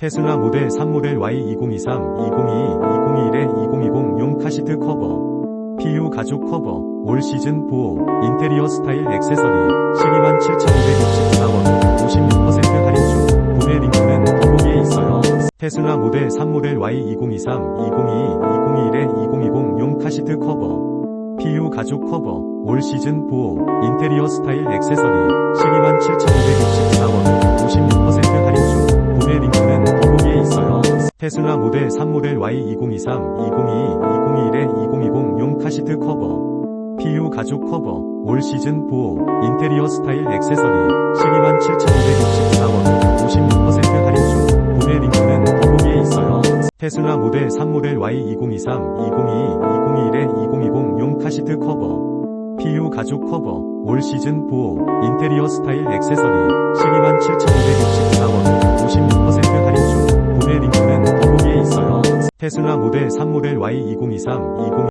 테슬라 모델 3 모델 Y2023, 2022, 2021에 2020 용 카시트 커버, PU 가죽 커버, 올 시즌 보호, 인테리어 스타일 액세서리, 12만 7,564원, 56% 할인 중, 구매 링크는 더보기에 있어요. 테슬라 모델 3 모델 Y2023, 2022, 2021에 2020 용 카시트 커버, PU 가죽 커버, 올 시즌 보호, 인테리어 스타일 액세서리, 12만 7,500 테슬라 모델 3 모델 Y2023, 2022, 2021에 2020 용 카시트 커버, PU 가죽 커버, 올 시즌 보호, 인테리어 스타일 액세서리, 127,564원, 56% 할인 중, 구매 링크는 더보기에 있어요. 테슬라 모델 3 모델 Y2023, 2022, 2021에 2020 용 카시트 커버, PU 가죽 커버, 올 시즌 보호, 인테리어 스타일 액세서리, 12만 7 테슬라 모델 3 모델 Y2023, 2022